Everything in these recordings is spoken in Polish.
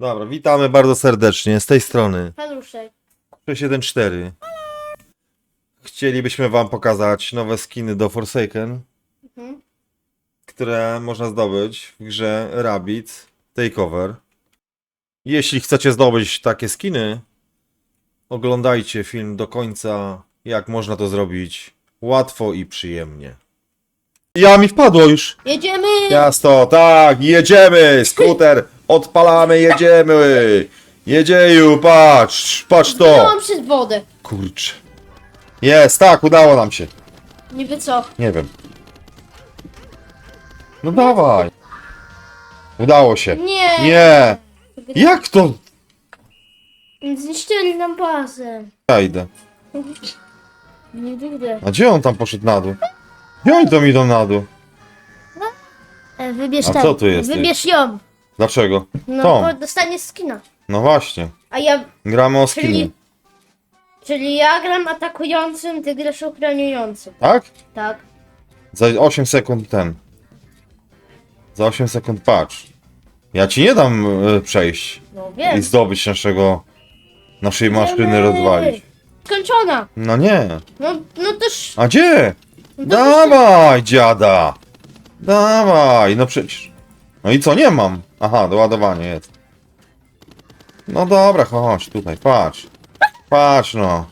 Dobra, witamy bardzo serdecznie z tej strony. Paluszek. 614. Chcielibyśmy wam pokazać nowe skiny do Forsaken, Mhm. które można zdobyć w grze Rabbids Takeover. Jeśli chcecie zdobyć takie skiny, oglądajcie film do końca, jak można to zrobić łatwo i przyjemnie. Ja mi wpadło już! Jedziemy! Miasto, tak, jedziemy! Skuter, odpalamy, jedziemy! Jedzieju, patrz, patrz to! Byłam przez wodę. Kurczę. Jest, tak, udało nam się. Niby co? Nie wiem. No dawaj. Udało się. Nie! Nie! Jak to? Zniszczyli nam bazę. Ja idę. Nie wyjdę. A gdzie on tam poszedł na dół? Gdzie oni tam idą na dół? E, wybierz A tam. co tu jest? Wybierz ją. Dlaczego? No, Tą. bo dostaniesz skina. No właśnie. A ja... Gramy o skiny. Czyli... Czyli ja gram atakującym, ty grasz ochraniającym. Tak? Tak. Za 8 sekund ten. Za 8 sekund patrz. Ja ci nie dam e, przejść No i wiem. zdobyć naszego naszej maszyny rozwalić. Skończona. No nie. No, no też... A gdzie? No to Dawaj, dziada! Dawaj, no przecież. No i co, nie mam? Aha, doładowanie jest. No dobra, chodź tutaj, patrz. Patrz no.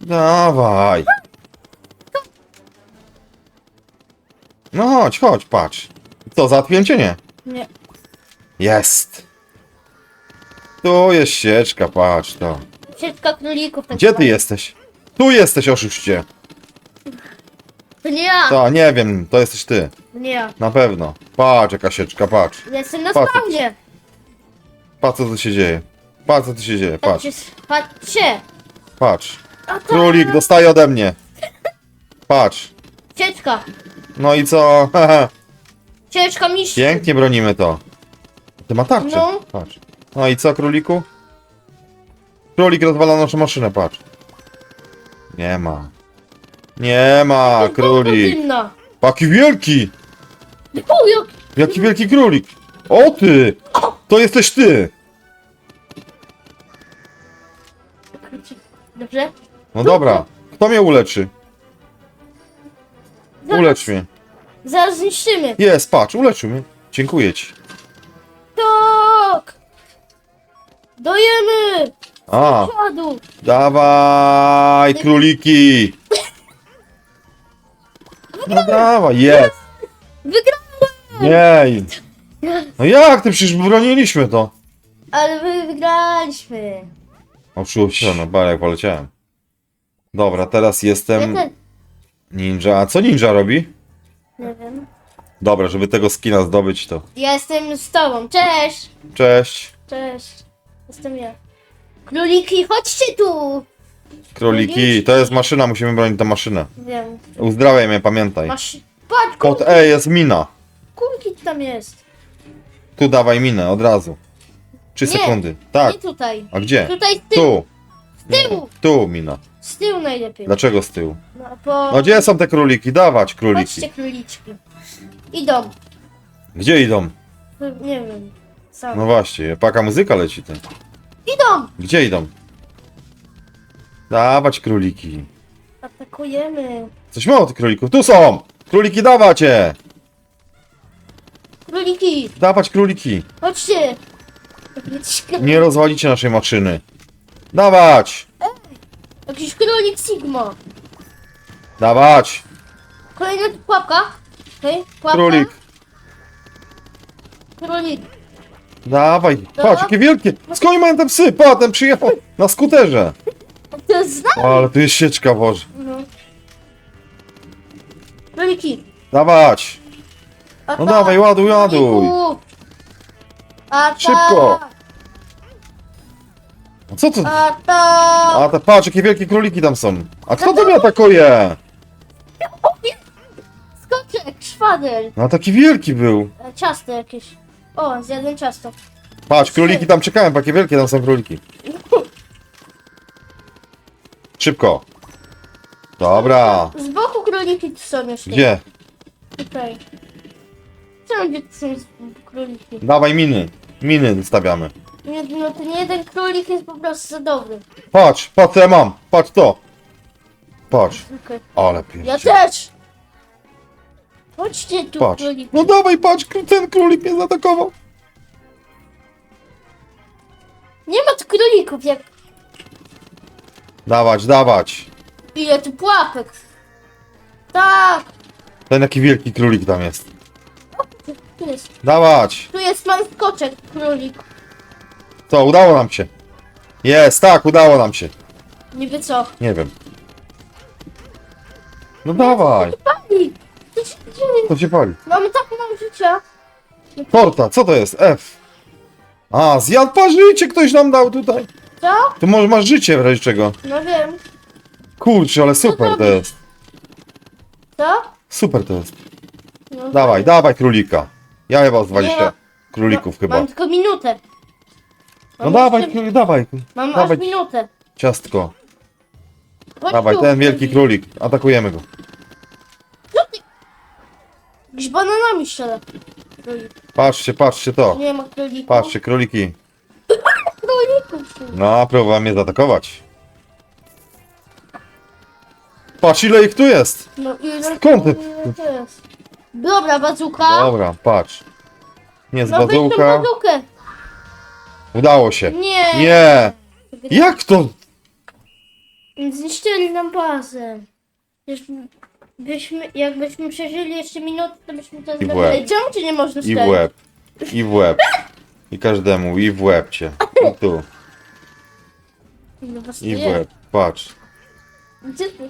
Dawaj. No chodź, chodź, patrz. Co, załatwiłem cię, nie? Nie. Jest. Tu jest sieczka, patrz to. Sieczka królików. Tak Gdzie ty jesteś? Tu jesteś, oszuście. To nie ja. To, nie wiem, to jesteś ty. To nie ja. Na pewno. Patrz, jaka sieczka, patrz. Ja Jestem na Patrz. spawnie. Patrz, co tu się dzieje. Patrz, co tu się dzieje, patrz, Patrzcie. Patrz. A to... Królik dostaje ode mnie. Patrz. Sieczka. No i co? Haha. Sieczka mistrz. Pięknie bronimy to. Ty ma tarczę. No. Patrz. No i co, króliku? Królik rozwala naszą maszynę, patrz. Nie ma. Nie ma, królik. Dymna. Jaki wielki! O, jak... Jaki wielki królik! O ty! To jesteś ty! Dobrze? No dobra. Kto mnie uleczy? Zaraz- Ulecz mnie. Zaraz zniszczymy. Jest, patrz, uleczył mnie. Dziękuję ci. Tak! Dojemy! A, Siadu! dawaj, króliki! No dawaj, jest! Wygrałem! Nie! No jak ty, przecież broniliśmy to. Ale my wygraliśmy. O, się, no jak poleciałem. Dobra, teraz Ja jestem też ninja. A co ninja robi? nie wiem. Dobra, żeby tego skina zdobyć to. Ja jestem z tobą. Cześć! Cześć, Cześć. Jestem ja. Króliki, chodźcie tu! Króliki. To jest maszyna, musimy bronić tę maszynę. Wiem. Uzdrawiaj mnie, pamiętaj. Masz... Patrz, Pod E jest mina. kulki tam jest. Tu dawaj minę, od razu. Trzy Nie, sekundy. Tak. Nie tutaj. A gdzie? Tutaj z tyłu. Tu. Z tyłu. Tu mina. Z tyłu najlepiej. Dlaczego z tyłu? No. No gdzie są te króliki? Dawać króliki. Chodźcie króliczki. Idą. Gdzie idą? No, Nie wiem. Sam. No właśnie, paka muzyka leci ty. Idą! Gdzie idą? Dawać króliki. Atakujemy. Coś mało tych królików. Tu są! Króliki dawacie! Króliki! Dawać króliki. Chodźcie! Jakiś, kr- Nie rozwalicie naszej maszyny. Dawać! jakiś królik Sigma. Dawać! Kolejna pułapka. Okej, pułapka. Królik. Królik. Dawaj! Dobra. Patrz, jakie wielkie! Skąd oni mają te psy? Pa, ten przyjechał na skuterze. To jest znak. O, ale tu jest sieczka, Boże. No. Króliki. Dawać! No Atak. dawaj, ładuj, ładuj! Atak. Szybko. A co to? Atak. A te patrz, jakie wielkie króliki tam są. A kto to mnie atakuje? Skoczek, szwadel. No taki wielki był. E, Ciasto jakieś. O, zjadłem ciasto. Patrz, króliki tam czekają, jakie wielkie tam są króliki. Szybko. Dobra. Z boku króliki są jeszcze. Gdzie? Tutaj. Co gdzie są króliki? Dawaj miny. Miny stawiamy. Nie, no ten jeden królik jest po prostu za dobry. Patrz, patrz co ja mam. Patrz to. Patrz. Okej. Ale pięknie. Ja też! Chodźcie tu, Patrz. królik. No dawaj, patrz, ten królik mnie zaatakował. Nie ma tu królików, jak... Dawać, dawać. Ile tu pułapek? Tak! Ten jaki wielki królik tam jest. Tu jest, Dawać. tu jest pan skoczek, królik. Co, udało nam się. Jest, tak, udało nam się. Niby co? Nie wiem. No dawaj. Pani! Co się dzieje? To się pali. Mamy tak mało życia. Torta, co to jest? F. A, zjadł parzycie ktoś nam dał tutaj. Co? To może masz życie w razie czego. No wiem. Kurczę, ale super to jest. Co? Super to jest. No, Dawaj, dawaj królika. Ja chyba z 20 Nie ma- królików chyba. Mam tylko minutę. No Mam dawaj, jeszcze- królik, dawaj. Mam dawaj. aż minutę. Ciastko. Chodź Dawaj, tu, ten wielki królik. Atakujemy go. Jakiś bananami strzela. Królik. Patrzcie, patrzcie to. Nie ma. Patrzcie, króliki. No, próbował mnie zaatakować. Patrz ile ich tu jest. No Skąd ty- to jest? Dobra, bazuka. Dobra, patrz. Nie z No weź tą bazułka. bazukę. Udało się. Nie. Nie! Jak to? Zniszczyli nam bazę. Już byśmy, jakbyśmy przeżyli jeszcze minutę, to byśmy to w zrobili. łeb. Czemu ci nie można I w łeb. I w łeb. I każdemu. I w łeb cię. I tu. No właśnie I w nie. łeb. Patrz. Gdzie ty?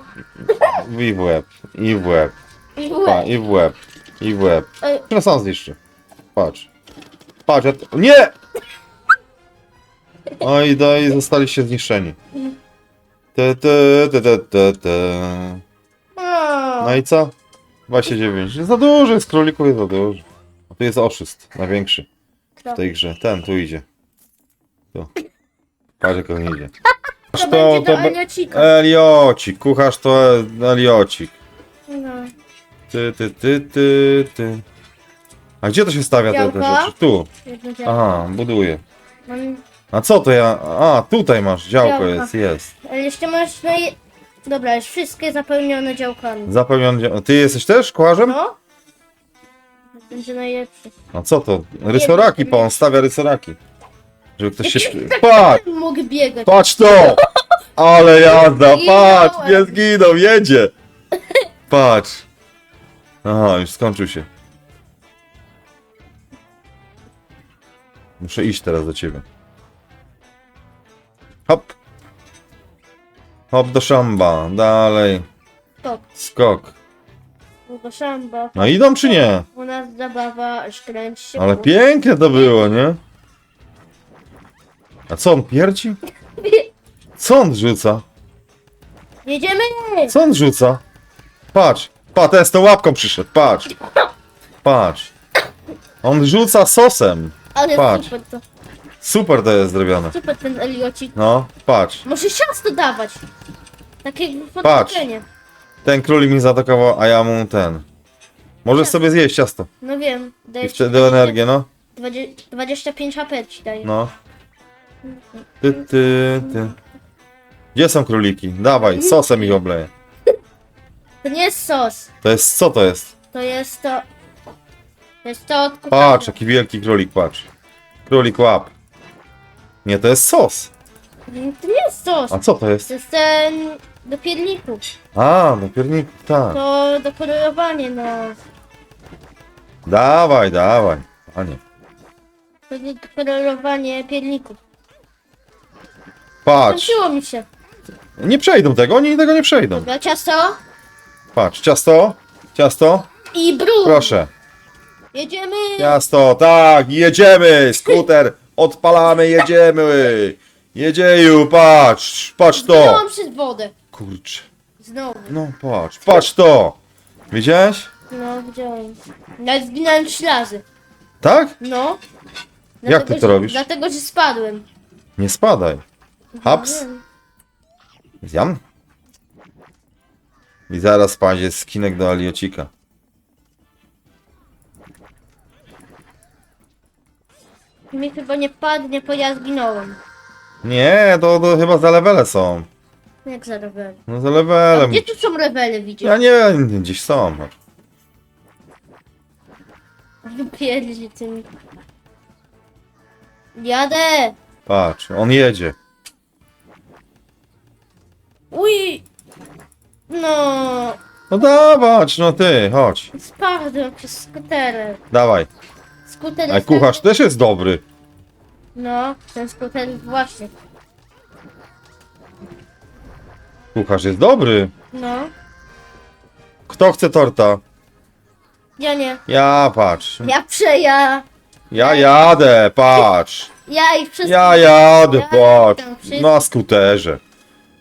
I w łeb. I w łeb. I w Pa. I w łeb. I w łeb. Ej, Teraz sam zniszczy. Patrz. Patrz, ja to... Nie! Oj, daj, zostaliście zniszczeni. Te, te, te, te, te, te. No i co? 29. Za dużo jest królików, jest za dużo. A tu jest oszust, największy? W tej grze. Ten, tu idzie. Tu. Patrz jak on idzie. To To, będzie to, do be- Eliocika. Eliocik, kucharz to Eliocik. No. Ty, ty, ty, ty, ty. A gdzie to się stawia te, te rzeczy? Tu. Jedno działko. Aha, buduję. Mam... A co to ja? A, tutaj masz, działko jest, jest. Ale jeszcze masz na je... Dobra, już wszystkie zapełnione działkami. Zapełniony dzia- Ty jesteś też kucharzem? No? Będzie najlepszy. A co to? Rysoraki, pa, on stawia rysoraki. Żeby ktoś się... Patrz! Mógł biegać. Patrz to! Ale jazda, patrz! Nie zginął, jedzie! Patrz! Aha, już skończył się. Muszę iść teraz do ciebie. Hop! Hop do szamba, dalej. Stop. Skok. No idą czy nie? U nas zabawa, kręci się. Ale piękne to było, nie? A co on pierdzi? Co on rzuca? Jedziemy! Co on rzuca? Patrz, patrz, ten z tą łapką przyszedł, patrz. Patrz. On rzuca sosem. Ale Patrz. super to. Super to jest zrobione. Super ten Eliocik. No, patrz. Może ciasto dawać. Takie podnoszenie. Ten królik mi zaatakował, a ja mu ten. Możesz sobie zjeść ciasto. No wiem. I ci wtedy energię, no. 20, 25 HP ci daje. No. Ty, ty, ty. Gdzie są króliki? Dawaj, sosem ich obleję. To nie jest sos. To jest, co to jest? To jest to... To jest to od. Patrz, jaki wielki królik, patrz. Królik łap. Nie, to jest sos. To nie jest sos. A co to jest? To jest ten... Do pierników. A, do pierników, tak. To do kolorowania, no. Dawaj, dawaj. Panie. To do kolorowania pierników. Patrz. Skończyło mi się. Nie przejdą tego, oni tego nie przejdą. Dobra, ciasto Patrz, ciasto. Ciasto. i brud. Proszę. Jedziemy. Ciasto, tak, jedziemy. Skuter. Odpalamy, jedziemy. Jedzieju, patrz. Patrz to. Zginąłem przez wodę. Kurczę. Znowu. No patrz, patrz to. Widziałeś? No, widziałem. Nawet zginąłem trzy razy. Tak? No. Jak ty to że, robisz? Dlatego, że spadłem. Nie spadaj. Haps. Zjam. I zaraz padzie skinek do Aliocika. mi chyba nie padnie, bo ja zginąłem. Nie, to, to chyba za levele są. Jak za rewel. No za A levelem. gdzie tu są rewele, widzisz? Ja nie wiem, gdzieś są. Pierdzi tym. Jadę! Patrz, on jedzie. Uj! No, No dawać, no ty, chodź. spadłem przez skuterę. Dawaj. Skuter A jest kucharz też jest dobry. No, ten skuter właśnie. Kucharz jest dobry. No, Kto chce torta? ja nie. Ja, patrz. Ja przeja. Ja jadę, patrz. Ja ich przez. Ja jadę, Ja patrz. Na skuterze.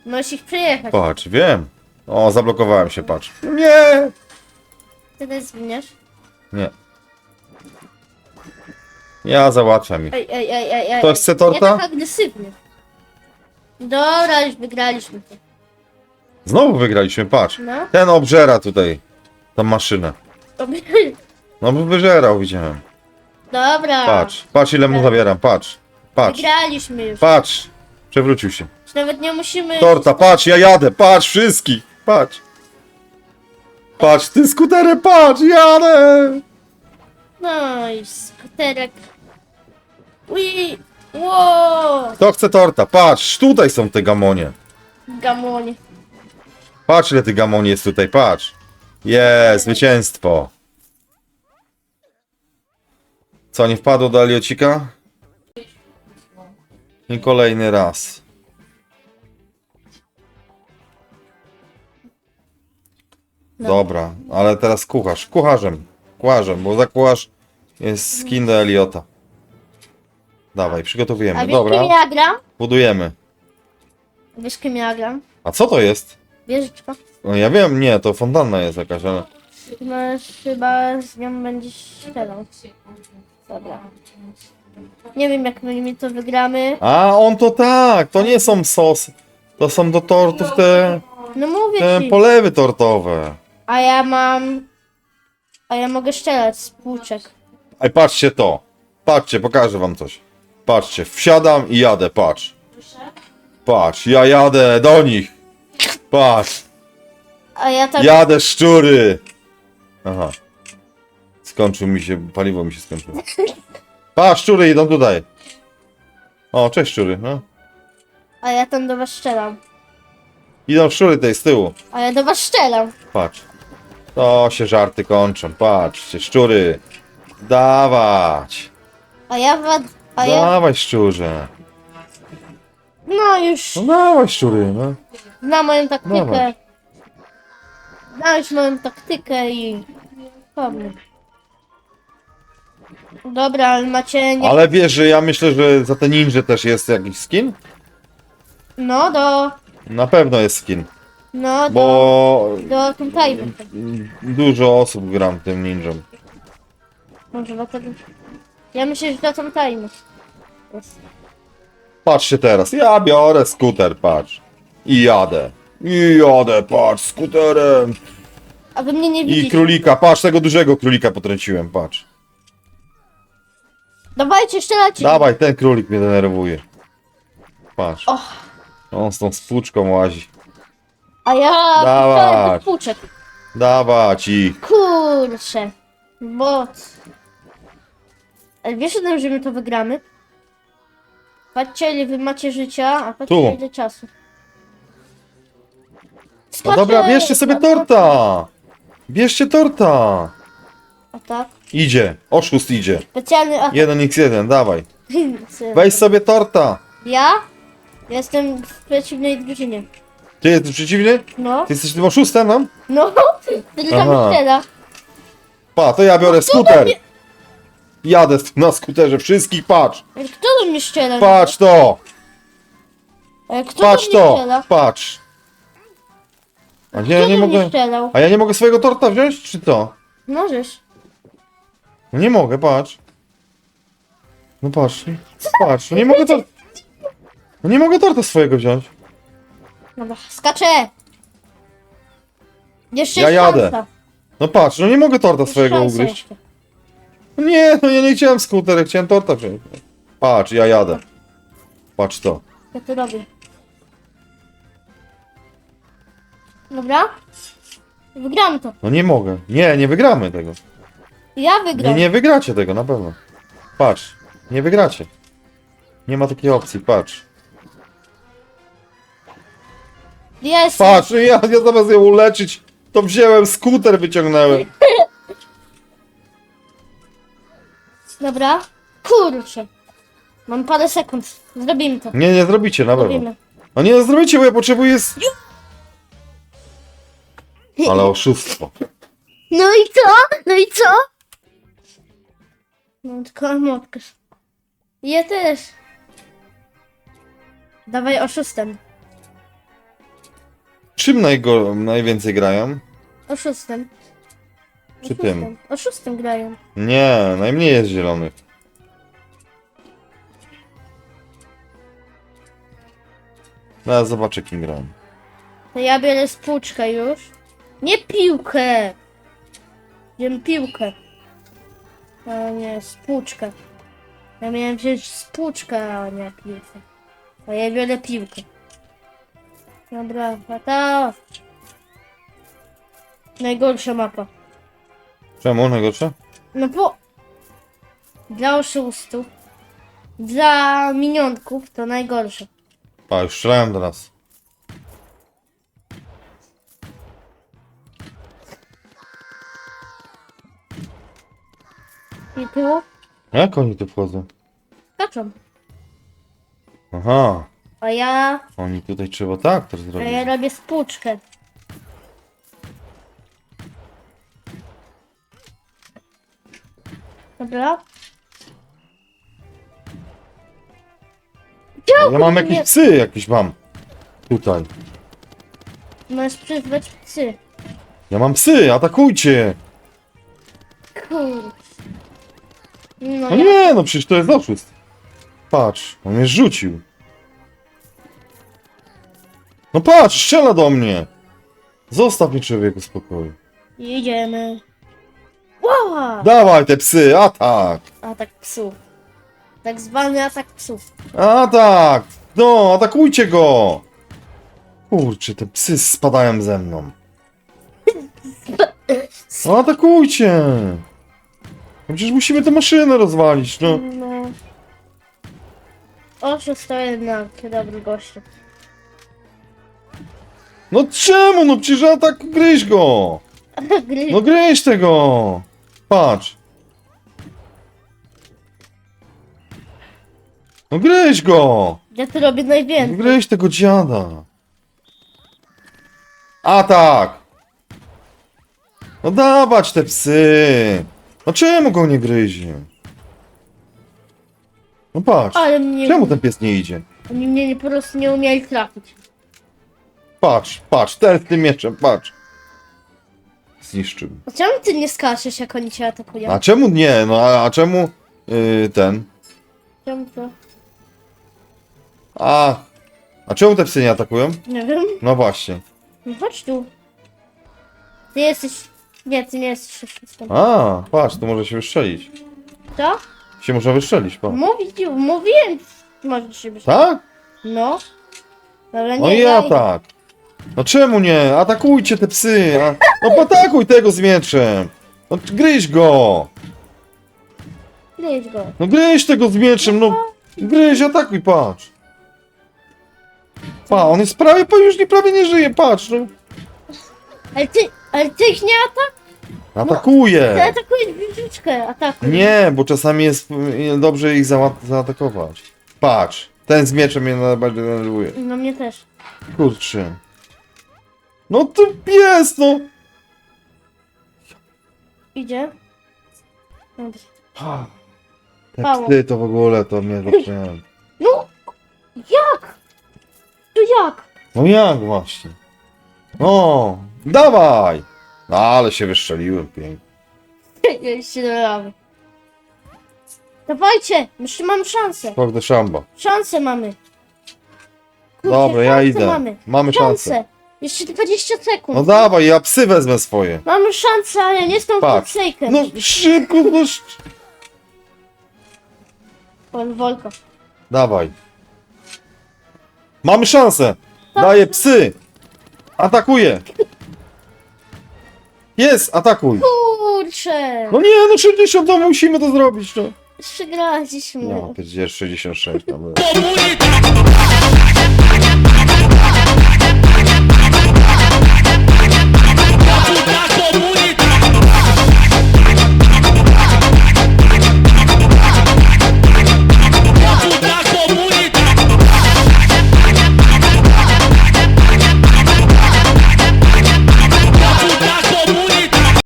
Możesz ich przejechać. Patrz, wiem. O, zablokowałem się, patrz. Nie. Ty też zwiniesz. Nie. Ja załatwiam ich. Ej, ej, ej, ej, ej. Ktoś chce torta? tak agresywnie. Dobra, już wygraliśmy to. Znowu wygraliśmy, patrz. No. Ten obżera tutaj. Tą maszynę. Dobra. No by wyżerał, widziałem. Dobra. Patrz, patrz ile mu zabieram, patrz. Patrz, Wygraliśmy już. patrz. Przewrócił się. Już Nawet nie musimy. Torta, patrz, ja jadę, patrz, wszystkich, patrz. Patrz, ty skuterem, patrz, jadę. No i skuterek. Ui! Ło! Kto chce torta? Patrz, tutaj są te gamonie. Gamonie. Patrz ile tych gamoni jest tutaj, patrz. Jest, zwycięstwo. Co, nie wpadło do Aliocika? I kolejny raz. No. Dobra, ale teraz kucharz. Kucharzem. Kucharzem, bo za kucharz jest skin do Eliota. Dawaj, A przygotowujemy. wiesz Dobra, kim ja gram? budujemy. Wiesz kim ja gram? A co to jest? Wieżyczka. No ja wiem, nie, to fontanna jest jakaś, ale... Masz chyba z nią będziesz strzelał. Dobra. Nie wiem jak my mi to wygramy. A, on to tak, to nie są sosy. To są do tortów te, No mówię te ci. polewy tortowe. A ja mam... A ja mogę strzelać z płuczek. Ej, patrzcie to. Patrzcie, pokażę wam coś. Patrzcie, wsiadam i jadę, patrz. Patrz, ja jadę do nich. Patrz, A ja tak... jadę szczury. Aha. Skończył mi się, paliwo mi się skończyło. Patrz, szczury idą tutaj. O, cześć szczury, no. A ja tam do was strzelam. Idą szczury tej z tyłu. A ja do was strzelam. Patrz. To się żarty kończą. Patrzcie, szczury. Dawać. A ja was... A ja... Dawaj, szczurze. No już... No dawaj, szczury, no. Zna moją taktykę. Dawaj. Zna już moją taktykę i... Pewnie. Dobra, ale macie nie... Ale wiesz, że ja myślę, że za te ninja też jest jakiś skin? No do... Na pewno jest skin. No do... Bo Do tutaj. dużo osób gram tym ninją. Może dlatego... Ja myślę, że do tutaj. Jest. Patrzcie teraz. Ja biorę skuter, patrz. I jadę. I jadę, patrz, skuterem. A wy mnie nie I widzicie. królika, patrz, tego dużego królika potrąciłem, patrz. Dawajcie, strzelajcie. Dawaj, ten królik mnie denerwuje. Patrz. Och. On z tą spłuczką łazi. A ja... Dawaj. strzelę do płuczek. Dawać ich. Kurczę. Bot. Ale wiesz o tym, że my to wygramy? Patrzcie ile wy macie życia, a patrzcie Tu. ile czasu. No dobra, bierzcie sobie torta. Bierzcie torta. A tak? Idzie. Oszust idzie. Specjalny atak. 1x1, dawaj. Weź sobie torta. Ja? Jestem w przeciwnej drużynie. Ty jesteś przeciwny? No. Ty jesteś tym oszustem nam? No. Tylko Aha. strzela. Pa, to ja biorę skuter. Jadę na skuterze. Wszystkich patrz. Kto do mnie strzela? Patrz to. Ale Kto Patrz do mnie to. strzela? Patrz. A ja nie mogę. strzelał? A ja nie mogę swojego torta wziąć, czy to? Możesz. No nie mogę, patrz. No patrz, patrz, no nie mogę torta. No nie mogę torta swojego wziąć. Dobra, skaczę. Jeszcze Ja jest jadę. szansa. No patrz, no nie mogę torta Jest swojego szansa ugryźć. jeszcze. No Nie, no ja nie chciałem skuter, ja chciałem torta wziąć. Patrz, ja jadę. Patrz to. Ja to robię. Dobra? Wygramy to. No nie mogę. Nie, nie wygramy tego. Ja Nie, wygram. nie wygracie tego, na pewno. Patrz, nie wygracie. Nie ma takiej opcji, patrz. Jest. Patrz, ja, ja zamiast ją uleczyć, to wziąłem skuter, wyciągnąłem. Dobra. Kurczę. Mam parę sekund. Zrobimy to. Nie, nie zrobicie, na pewno. Zrobimy. No nie zrobicie, bo ja potrzebuję... s- Ale oszustwo. No i co? No i co? No tylko motkę. Ja też. Dawaj oszustem. Czym najgo, najwięcej grają? Oszustem. Czy tym? Oszustem grają. Nie, najmniej jest zielonych. No ja zobaczę kim gram. To ja biorę spłuczkę już. Nie piłkę! Wiem piłkę. A nie, spłuczkę. Ja miałem wziąć spłuczkę, a nie piłkę. A ja biorę piłkę. Dobra, a to... Najgorsza mapa. Czemu najgorsze? No bo... Dla oszustów, dla minionków to najgorsze. A, już strzelają do nas. I tu Jak oni tu wchodzą? skaczą. Aha, A ja oni tutaj trzeba tak też A zrobić. ja robię spłuczkę. Dobra. Ja mam jakieś nie- psy, jakieś mam. Tutaj. Możesz przyzwać psy. Ja mam psy, atakujcie! Kurczę. No, No nie, no przecież to jest oszust. Patrz, on mnie rzucił. No patrz, strzela do mnie. Zostaw mnie człowieku w spokoju. Idziemy. Wow! Dawaj te psy, atak! Atak psów. Tak zwany atak psów. Atak! No, atakujcie go! Kurczę, te psy spadają ze mną. No atakujcie! No Przecież musimy tę maszynę rozwalić, no. No. To jednak dobry gościu. No czemu? No przecież atak, gryź go! Gry. No gryź tego! Patrz. No gryź go! Ja to robię No najwięcej. gryź tego dziada. Atak! No dawać te psy! No czemu go nie gryzie? No patrz. Ale mnie, Czemu ten pies nie idzie? oni mnie nie, po prostu nie umieli trafić. Patrz, patrz, ten z tym mieczem, patrz. Zniszczył. A czemu ty nie skaczesz, jak oni cię atakują? A czemu nie? No a, a czemu yy, ten? Czemu to? A, a czemu te psy nie atakują? Nie wiem. No właśnie. No chodź tu. Ty jesteś... Nie, ty nie jesteś oszustem. A, patrz, tu może się wystrzelić. Co? Się można wystrzelić, patrz. Mówić, mówiłem, możesz się być. Tak? No. Dobra, nie, No i ja atak. No czemu nie? Atakujcie te psy. A, no poatakuj tego z mieczem. No gryź go. Idź go. No gryź tego z mieczem, no. Gryź, atakuj, patrz. Pa, on jest prawie, pa, już nie prawie nie żyje, patrz. No. Ale ty, ale ty ich nie atak... Atakuje. atakujesz wieżyczkę, atakuj. Nie, bo czasami jest y, dobrze ich za zaatakować. Patrz, ten z mieczem mnie najbardziej denerwuje. No mnie też. Kurczę. No to pies, no. Idzie. Dobrze. Ha. Te psy to w ogóle to mnie zaczynają. No! Jak? To jak? No jak właśnie? No, dawaj! No ale się wystrzeliłem pięknie. Jeszcze do lawy. Dawajcie! Jeszcze mamy szansę. Skok do szamba. Szansę mamy. Kurczę, Dobra, ja szansę idę. Mamy. Mamy szansę. Szansę. Jeszcze 20 sekund. No dawaj, ja psy wezmę swoje. Mamy szansę, ale nie z tą Patrz. No szybko, no sz... Wolko. Dawaj. Mamy szansę. Daję psy. Atakuję. Jest, atakuj. Kurczę! No nie, no 60 to musimy to zrobić, no. Przegraliśmy. Ja, przecież 66 tam.